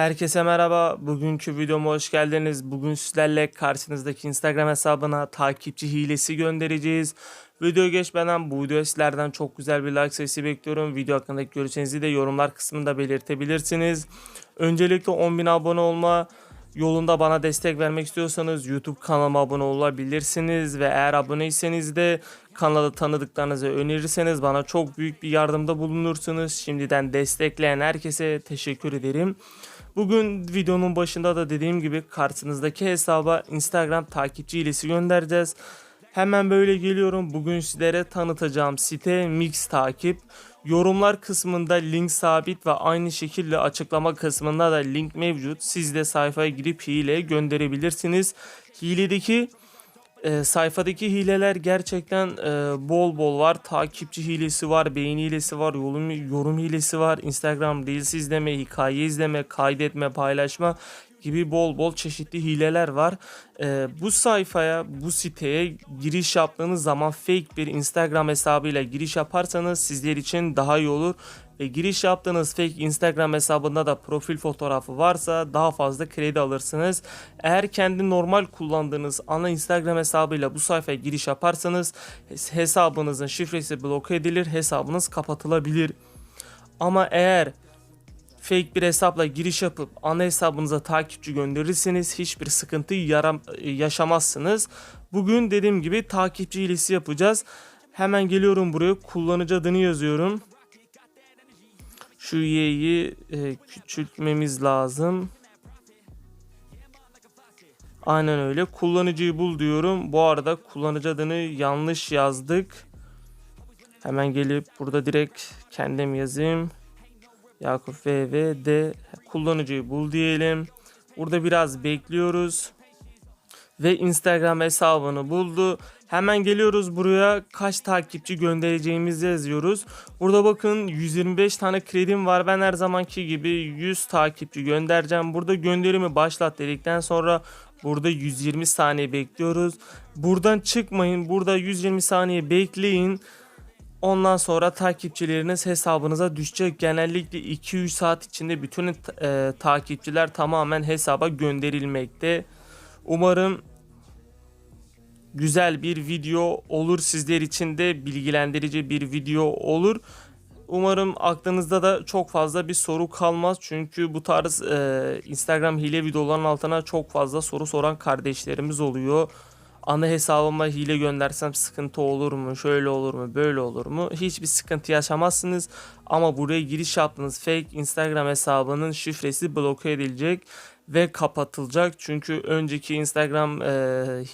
Herkese merhaba. Bugünkü videoma hoş geldiniz. Bugün sizlerle karşınızdaki Instagram hesabına takipçi hilesi göndereceğiz. Video geçmeden bu videoya sizlerden çok güzel bir like sayısı bekliyorum. Video hakkındaki görüşlerinizi de yorumlar kısmında belirtebilirsiniz. Öncelikle 10.000 abone olma yolunda bana destek vermek istiyorsanız YouTube kanalıma abone olabilirsiniz ve eğer aboneyseniz de kanalı tanıdıklarınızı önerirseniz bana çok büyük bir yardımda bulunursunuz. Şimdiden destekleyen herkese teşekkür ederim. Bugün videonun başında da dediğim gibi karşınızdaki hesaba Instagram takipçi hilesi göndereceğiz. Hemen böyle geliyorum. Bugün sizlere tanıtacağım site Mix Takip. Yorumlar kısmında link sabit ve aynı şekilde açıklama kısmında da link mevcut. Siz de sayfaya girip hile gönderebilirsiniz. Hiledeki e, sayfadaki hileler gerçekten e, bol bol var. Takipçi hilesi var, beğeni hilesi var, yorum, yorum hilesi var. Instagram Reels izleme, hikaye izleme, kaydetme, paylaşma gibi bol bol çeşitli hileler var. E, bu sayfaya, bu siteye giriş yaptığınız zaman fake bir Instagram hesabıyla giriş yaparsanız sizler için daha iyi olur. Ve giriş yaptığınız fake Instagram hesabında da profil fotoğrafı varsa daha fazla kredi alırsınız. Eğer kendi normal kullandığınız ana Instagram hesabıyla bu sayfaya giriş yaparsanız hes- hesabınızın şifresi bloke edilir, hesabınız kapatılabilir. Ama eğer fake bir hesapla giriş yapıp ana hesabınıza takipçi gönderirseniz hiçbir sıkıntı yaram yaşamazsınız. Bugün dediğim gibi takipçi hilesi yapacağız. Hemen geliyorum buraya kullanıcı adını yazıyorum. Şu y'yi e, küçültmemiz lazım. Aynen öyle. Kullanıcıyı bul diyorum. Bu arada kullanıcı adını yanlış yazdık. Hemen gelip burada direkt kendim yazayım. Yakup VVD kullanıcıyı bul diyelim. Burada biraz bekliyoruz. Ve Instagram hesabını buldu. Hemen geliyoruz buraya kaç takipçi göndereceğimizi yazıyoruz. Burada bakın 125 tane kredim var. Ben her zamanki gibi 100 takipçi göndereceğim. Burada gönderimi başlat dedikten sonra burada 120 saniye bekliyoruz. Buradan çıkmayın. Burada 120 saniye bekleyin. Ondan sonra takipçileriniz hesabınıza düşecek. Genellikle 2-3 saat içinde bütün e, takipçiler tamamen hesaba gönderilmekte. Umarım güzel bir video olur sizler için de bilgilendirici bir video olur. Umarım aklınızda da çok fazla bir soru kalmaz. Çünkü bu tarz e, Instagram hile videoların altına çok fazla soru soran kardeşlerimiz oluyor. Ana hesabıma hile göndersem sıkıntı olur mu? Şöyle olur mu? Böyle olur mu? Hiçbir sıkıntı yaşamazsınız. Ama buraya giriş yaptığınız fake Instagram hesabının şifresi bloke edilecek ve kapatılacak. Çünkü önceki Instagram e,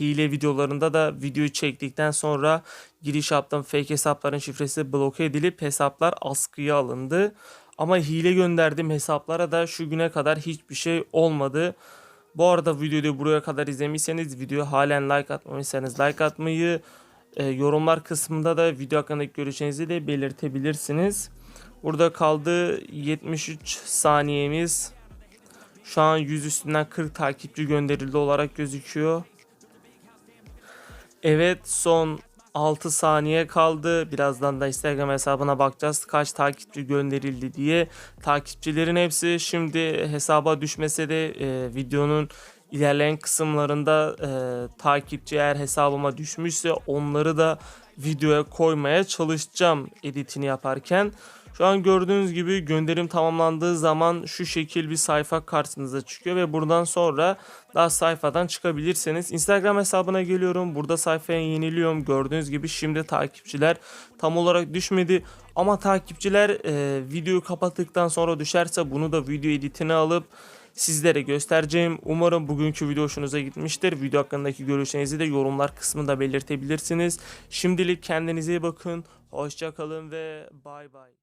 hile videolarında da videoyu çektikten sonra giriş yaptığım fake hesapların şifresi bloke edilip hesaplar askıya alındı. Ama hile gönderdiğim hesaplara da şu güne kadar hiçbir şey olmadı. Bu arada videoyu buraya kadar izlemişseniz videoya halen like atmamışsanız like atmayı, e, yorumlar kısmında da video hakkındaki görüşlerinizi de belirtebilirsiniz. Burada kaldı 73 saniyemiz. Şu an 100 üstünden 40 takipçi gönderildi olarak gözüküyor. Evet son 6 saniye kaldı. Birazdan da Instagram hesabına bakacağız kaç takipçi gönderildi diye. Takipçilerin hepsi şimdi hesaba düşmese de e, videonun ilerleyen kısımlarında e, takipçi eğer hesabıma düşmüşse onları da videoya koymaya çalışacağım editini yaparken. Şu an gördüğünüz gibi gönderim tamamlandığı zaman şu şekil bir sayfa karşınıza çıkıyor ve buradan sonra daha sayfadan çıkabilirsiniz. Instagram hesabına geliyorum. Burada sayfaya yeniliyorum. Gördüğünüz gibi şimdi takipçiler tam olarak düşmedi. Ama takipçiler e, videoyu kapattıktan sonra düşerse bunu da video editine alıp sizlere göstereceğim. Umarım bugünkü video hoşunuza gitmiştir. Video hakkındaki görüşlerinizi de yorumlar kısmında belirtebilirsiniz. Şimdilik kendinize iyi bakın. Hoşçakalın ve bay bay.